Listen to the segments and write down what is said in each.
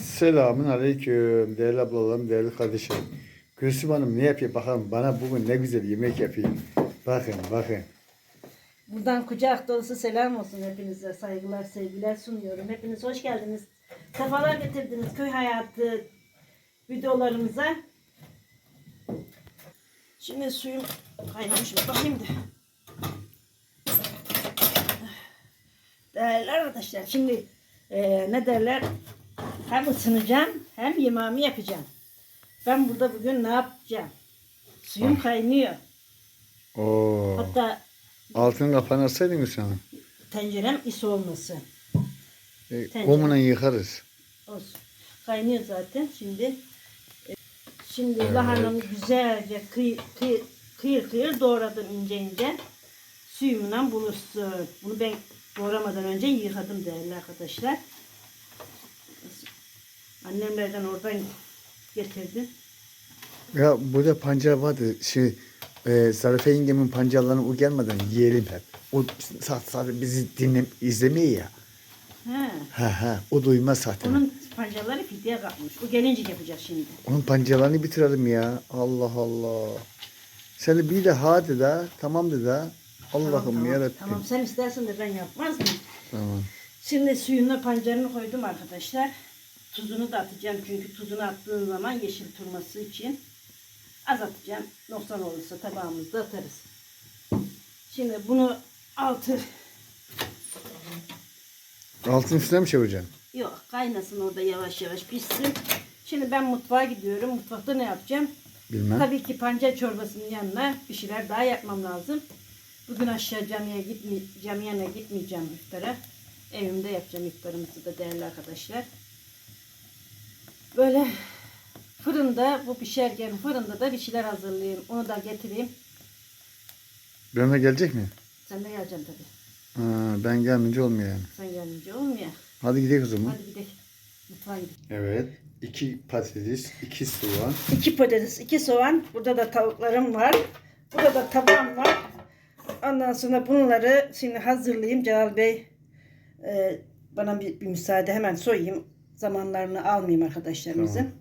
Selamun aleyküm değerli ablalarım, değerli kardeşim. Gülsüm Hanım ne yapıyor bakalım bana bugün ne güzel yemek yapayım. Bakın bakın. Buradan kucak dolusu selam olsun hepinize. Saygılar, sevgiler sunuyorum. Hepiniz hoş geldiniz. Sefalar getirdiniz köy hayatı videolarımıza. Şimdi suyum kaynamış mı? Bakayım da. Değerli arkadaşlar şimdi eee, ne derler? Hem ısınacağım hem yemeğimi yapacağım. Ben burada bugün ne yapacağım? Suyum kaynıyor. Oo. Hatta Altını kapağını açsaydın Hanım. tencerem is olmasın. E, Tencere. Komuna yıkarız. Olsun. Kaynıyor zaten şimdi. e, Şimdi lahanamı güzelce kıy, kıy, kıyır kıyır doğradım ince ince. Suyumla buluşsun. Bunu ben doğramadan önce yıkadım değerli arkadaşlar. Annemlerden oradan getirdim. Ya burada pancar vardı. Şey, e, Zarife yengemin pancarlarını o gelmeden yiyelim hep. O sadece bizi dinle, izlemiyor ya. He. Ha ha. O duymaz zaten. Onun, Onun pancarları fidye kalkmış. O gelince yapacağız şimdi. pancarlarını bitirelim ya. Allah Allah. Sen bir de hadi de tamam de de. Allah'ım tamam, yarabbim. Tamam sen istersen de ben yapmaz mıyım? Tamam. Şimdi suyuna pancarını koydum arkadaşlar. Tuzunu da atacağım çünkü tuzunu attığın zaman yeşil turması için az atacağım. Noksan olursa tabağımızda atarız. Şimdi bunu altı Altın üstüne mi çevireceksin? yok kaynasın orada yavaş yavaş pişsin. Şimdi ben mutfağa gidiyorum. Mutfakta ne yapacağım? Bilmem. Tabii ki pancar çorbasının yanına bir şeyler daha yapmam lazım. Bugün aşağı camiye gitme, camiyene gitmeyeceğim iftara. Evimde yapacağım iftarımızı da değerli arkadaşlar. Böyle fırında bu pişerken fırında da bir şeyler hazırlayayım. Onu da getireyim. Benimle gelecek mi? Sen de geleceksin tabii. Ha, ben gelmeyince olmuyor yani. Sen gelince olmuyor. Hadi gidelim o zaman. Hadi gidelim. Mutfağa gidelim. Evet. iki patates, iki soğan. İki patates, iki soğan. Burada da tavuklarım var. Burada da tabağım var. Ondan sonra bunları şimdi hazırlayayım. Celal Bey e, bana bir, bir müsaade hemen soyayım. Zamanlarını almayayım arkadaşlarımızın. Tamam.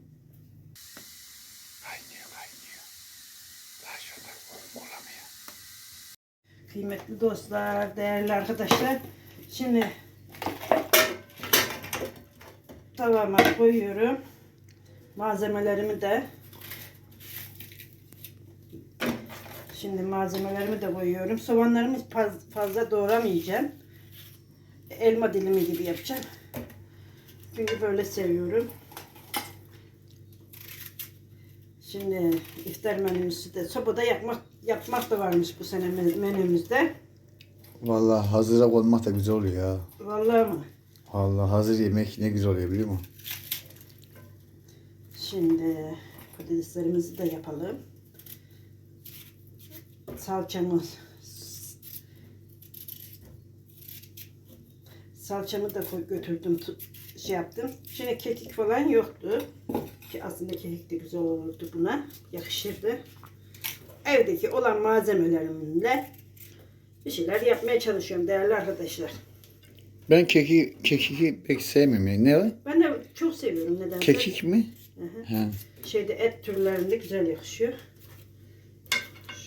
Kaynıyor kaynıyor. Daha şurada olamıyor. Kıymetli dostlar, değerli arkadaşlar. Şimdi tavama koyuyorum. Malzemelerimi de Şimdi malzemelerimi de koyuyorum. Soğanlarımı faz- fazla doğramayacağım. Elma dilimi gibi yapacağım. Çünkü böyle seviyorum. Şimdi iftar menümüzü de sobada yapmak yapmak da varmış bu sene men- menümüzde. Vallahi hazıra konmak da güzel oluyor ya. Vallahi mı? Vallahi hazır yemek ne güzel oluyor biliyor musun? Şimdi patateslerimizi de yapalım. Salçamız. Salçamı da koy, götürdüm, şey yaptım. Şimdi kekik falan yoktu. Ki aslında kekik de güzel olurdu buna. Yakışırdı. Evdeki olan malzemelerimle bir şeyler yapmaya çalışıyorum değerli arkadaşlar. Ben keki, kekiki pek sevmiyorum. Yani. Ne? Ben de çok seviyorum nedense. Kekik mi? Hı hı. Şeyde et türlerinde güzel yakışıyor.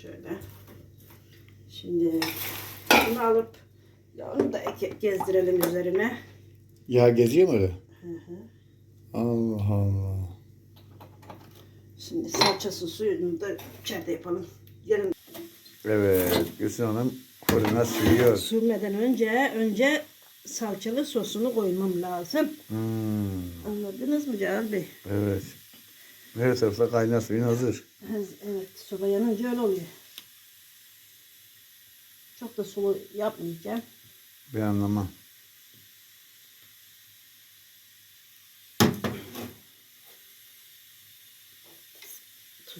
Şöyle. Şimdi bunu alıp onu da gezdirelim üzerine. Ya geziyor mu öyle? Allah Allah. Şimdi salçası suyunu da içeride yapalım. Yarın Evet. Gülsün Hanım fırına sürüyor. sürmeden önce önce salçalı sosunu koymam lazım. Hmm, Anladınız mı Celal Bey? evet. Her tarafta kaynar suyun hazır. Evet, soba yanınca öyle oluyor. Çok da sulu yapmayacağım. Ben anlamam.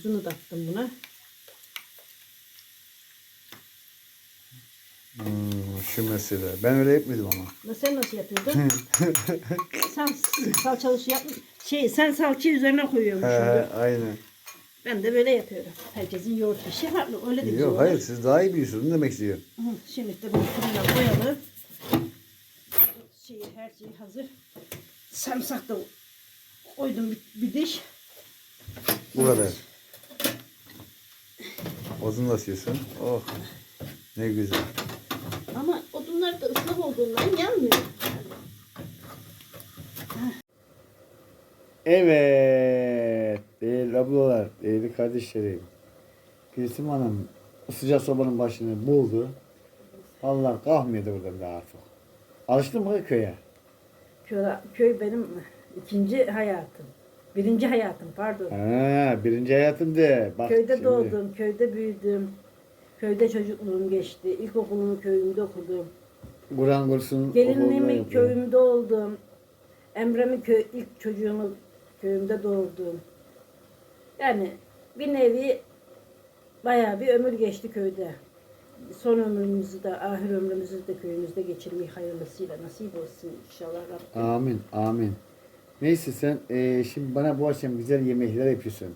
Tuzunu da attım buna. Hmm, şu mesele. Ben öyle yapmadım ama. Na sen nasıl yapıyordun? sen salçalı su yap şey sen salçayı üzerine koyuyormuşsun. He, aynen. Ben de böyle yapıyorum. Herkesin yoğurt işi farklı. Öyle de güzel Yok olur. hayır siz daha iyi biliyorsunuz. Demek istiyor? Hı, Şimdi de bunu fırına koyalım. Şeyi, her şey hazır. Sarımsak da Koydum bir, bir diş. Bu kadar. Odun da asıyorsun. Oh. Ne güzel. Ama odunlar da ıslak olduğundan yanmıyor. Evet. Değerli ablalar, değerli kardeşlerim. Gülsüm Hanım sıcak sobanın başını buldu. Allah kalkmıyordu buradan daha artık. Alıştın mı köye? Köy, köy benim ikinci hayatım. Birinci hayatım pardon. Ha, birinci hayatım de. Bak köyde şimdi. doğdum, köyde büyüdüm. Köyde çocukluğum geçti. İlkokulumu köyümde okudum. Kur'an kursun. Gelinliğimi köyümde oldum. Emre'mi köy, ilk çocuğumu köyümde doğurdum. Yani bir nevi bayağı bir ömür geçti köyde. Son ömrümüzü de, ahir ömrümüzü de köyümüzde geçirmeyi hayırlısıyla nasip olsun inşallah Rabbim. Amin, amin. Neyse sen eee, şimdi bana bu akşam güzel yemekler yapıyorsun.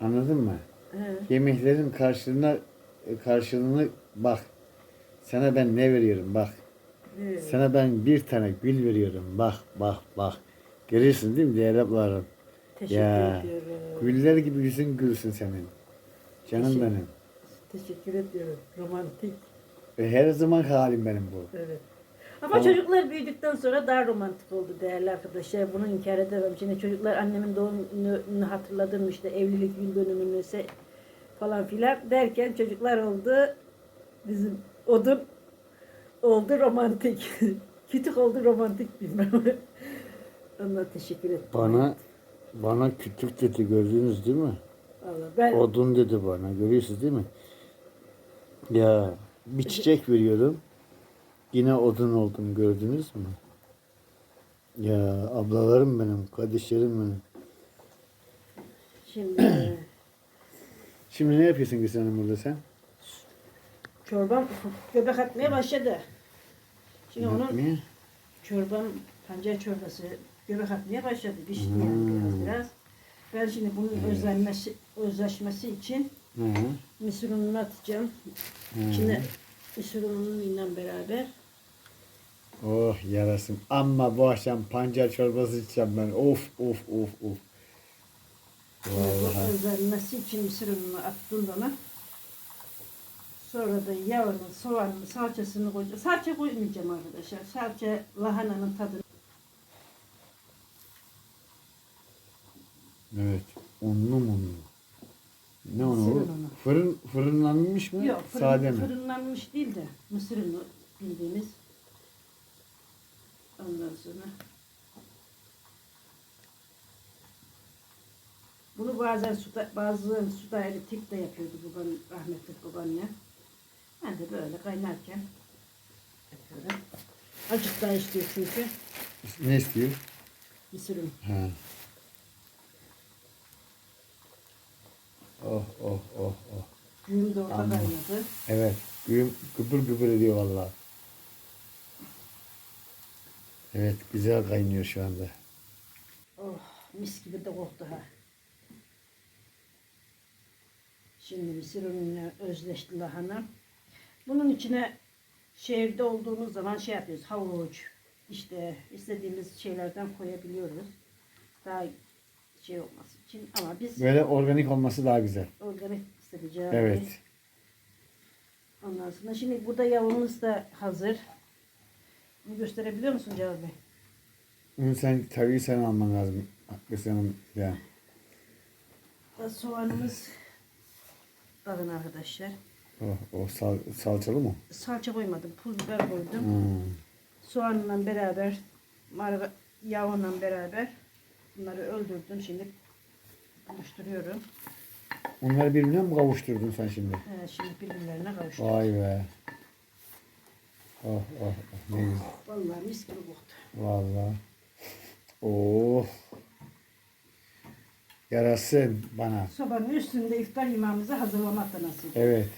Anladın mı? He. Yemeklerin karşılığına e, karşılığını bak. Sana ben ne veriyorum bak. Evet. Sana ben bir tane gül veriyorum. Bak bak bak. Görüyorsun değil mi değerli ablalarım? Teşekkür Ya. ediyorum. Güller gibi yüzün gülsün senin. Canım Teşekkür- benim. Teşekkür ediyorum. Romantik. Ve her zaman halim benim bu. Evet. Ama Tamam. çocuklar büyüdükten sonra daha romantik oldu değerli arkadaşlar. Bunu inkar edemem. Şimdi çocuklar annemin doğum gününü hatırladım işte evlilik yıl dönümünü se- falan filan derken çocuklar oldu. Bizim odun oldu romantik. Kütük oldu romantik bilmem. Ona teşekkür ettim. Bana bana kütük dedi gördünüz değil mi? Vallahi ben Odun dedi bana. Görüyorsunuz değil mi? Ya bir çiçek veriyordum. Yine odun oldum gördünüz mü? Ya ablalarım benim, kardeşlerim benim. şimdi Şimdi ne yapıyorsun Gülsen Hanım burada sen? çorbam göbek atmaya başladı. Şimdi Ne onun yapmaya? çorbam, pancar çorbası göbek atmaya başladı. Pişti yani Hmm. biraz biraz. Ben şimdi bunun özlenmesi, özleşmesi için Hı hı. mısır ununu atacağım. İçine mısır unuyla beraber. Oh yarasın. Ama bu akşam pancar çorbası içeceğim ben. Of of of of. Vallahi. Bu özlenmesi için mısır ununu attım bana. Sonra da yağını, soğanını, salçasını koyacağım. Salça koymayacağım arkadaşlar. Salça lahananın tadını. Evet. Unlu munlu. Ne onu? Mısır unu. Fırın fırınlanmış mı? Yok fırın, Sade mi? fırınlanmış değil de mısır unu bildiğimiz. Ondan sonra bunu bazen suda, bazı suda eritip de yapıyordu baban, rahmetli babaanne. Ben de böyle kaynarken yapıyorum. Acık daha istiyor çünkü Ne istiyor? unu. Ha. Oh oh oh oh. Düğüm de orada Anladım. kaynadı. Evet. Güğüm güpür güpür ediyor vallahi. Evet güzel kaynıyor şu anda. Oh mis gibi de koktu ha. Şimdi mısır unuyla özleşti lahana. Bunun içine şehirde olduğumuz zaman şey yapıyoruz. Havuç, işte istediğimiz şeylerden koyabiliyoruz. Daha şey olması için ama biz Böyle organik olması daha güzel. organik isteyeceğiz. Evet. Ondan sonra şimdi burada yağımız da hazır. Bunu gösterebiliyor musun Cevap Bey? Bunu sen tabii sen alman lazım. Haklısın hanım. Ya. Soğanımız alın arkadaşlar. Oh, oh sal, salçalı mı? Salça koymadım, pul biber koydum. Hmm. Soğanla beraber, marga, yağla beraber bunları öldürdüm. Şimdi buluşturuyorum. Onları birbirine mi kavuşturdun sen şimdi? Ee, şimdi birbirlerine kavuştum. Vay be. Oh oh oh ne güzel. Vallahi mis gibi koktu. Vallahi. Oh. Yarasın bana. Sobanın üstünde iftar yemeğimizi hazırlamak da nasip. Evet.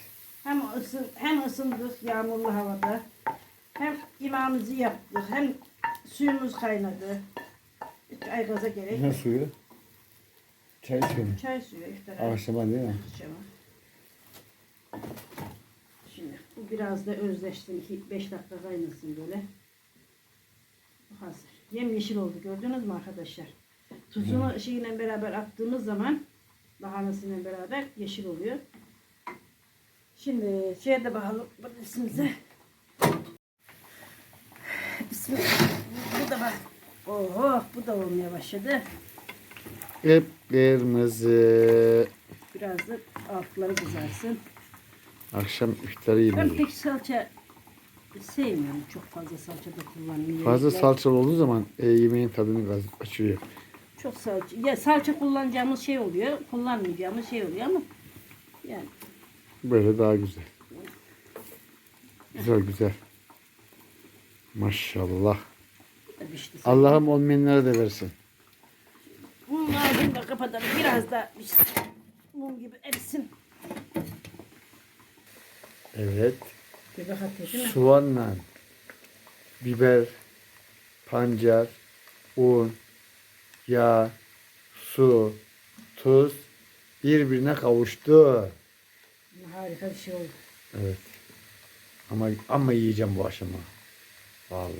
Hem, ısın, hem ısındık yağmurlu havada. Hem yemeğimizi yaptık. Hem suyumuz kaynadı. Hiç aygaza gerek Ne suyu? Çay suyu mu? Çay suyu iftara. Akşama değil mi? Akşama. Bu biraz da özleşsin. 5 dakika kaynasın böyle. Bu hazır. Yem yeşil oldu gördünüz mü arkadaşlar? Tuzunu şeyle beraber attığımız zaman lahanasıyla beraber yeşil oluyor. Şimdi şeye de bakalım patatesimize. Bismillah. Bu da bak. Oho bu da olmaya başladı. Hep kırmızı. Biraz da altları kızarsın. Akşam iftarı Ben yemeği. pek salça sevmiyorum. Çok fazla salça da kullanmıyorum. Fazla Yemekler- salçalı olduğu zaman e, yemeğin tadını gaz açıyor. Çok salça. Ya salça kullanacağımız şey oluyor. Kullanmayacağımız şey oluyor ama yani Böyle daha güzel. Güzel güzel. Maşallah. tabii işte. Allah'ım olmayanlara da versin. Bunun ağzını da kapatalım. Biraz da işte mum gibi erisin. Evet. Değil mi? Soğanla biber, pancar, un, yağ, su, tuz birbirine kavuştu. Harika bir şey oldu. Evet. Ama ama yiyeceğim bu akşama. Vallahi.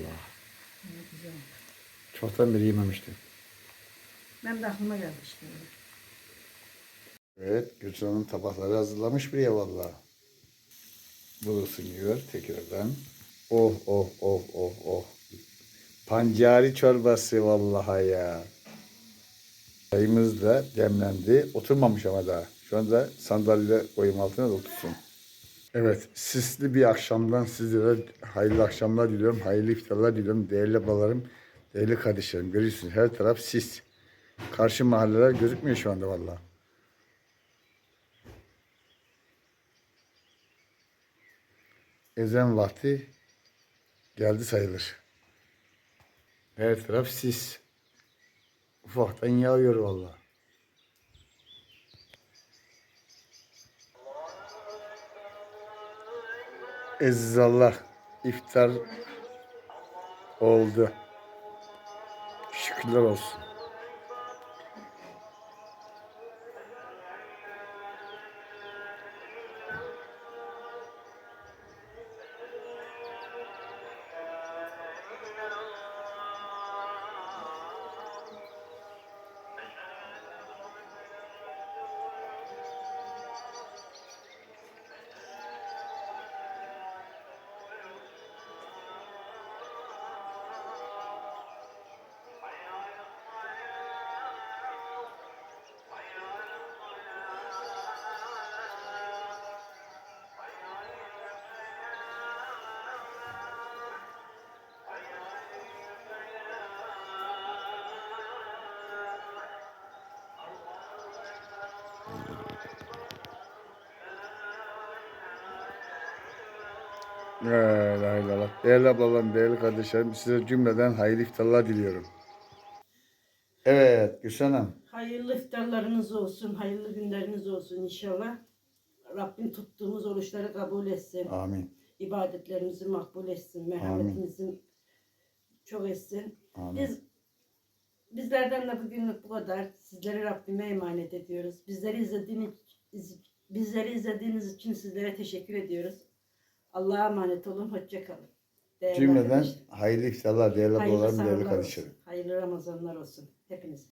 Güzel oldu. Çoktan beri yememiştim. Ben de aklıma geldi işte. Evet, Hanım tabakları hazırlamış bile vallahi. Bu ısınıyor tekrardan. Oh oh oh oh oh. Pancari çorbası vallahi ya. Çayımız da demlendi. Oturmamış ama daha. Şu anda sandalye koyayım altına da otursun. Evet, sisli bir akşamdan sizlere hayırlı akşamlar diliyorum. Hayırlı iftarlar diliyorum. Değerli babalarım, değerli kardeşlerim. Görüyorsunuz her taraf sis. Karşı mahalleler gözükmüyor şu anda vallahi. Ezan vakti geldi sayılır. Her taraf sis. Ufaktan yağıyor vallahi. Aziz Allah iftar oldu. Şükürler olsun. La ilahe illallah. Değerli ablalarım, değerli kardeşlerim size cümleden hayırlı iftarlar diliyorum. Evet Gülşen Hanım. Hayırlı iftarlarınız olsun, hayırlı günleriniz olsun inşallah. Rabbim tuttuğumuz oruçları kabul etsin. Amin. ibadetlerimizi makbul etsin. Merhametimizi çok etsin. Amin. Biz bizlerden de bugünlük bu kadar. Sizleri Rabbime emanet ediyoruz. Bizleri izlediğiniz bizleri izlediğiniz için sizlere teşekkür ediyoruz. Allah'a emanet olun. Hoşça kalın. Değerli Cümleden arkadaşlar, hayırlı iftarlar değerli ablalarım, değerli kardeşlerim. Hayırlı Ramazanlar olsun. Hepiniz.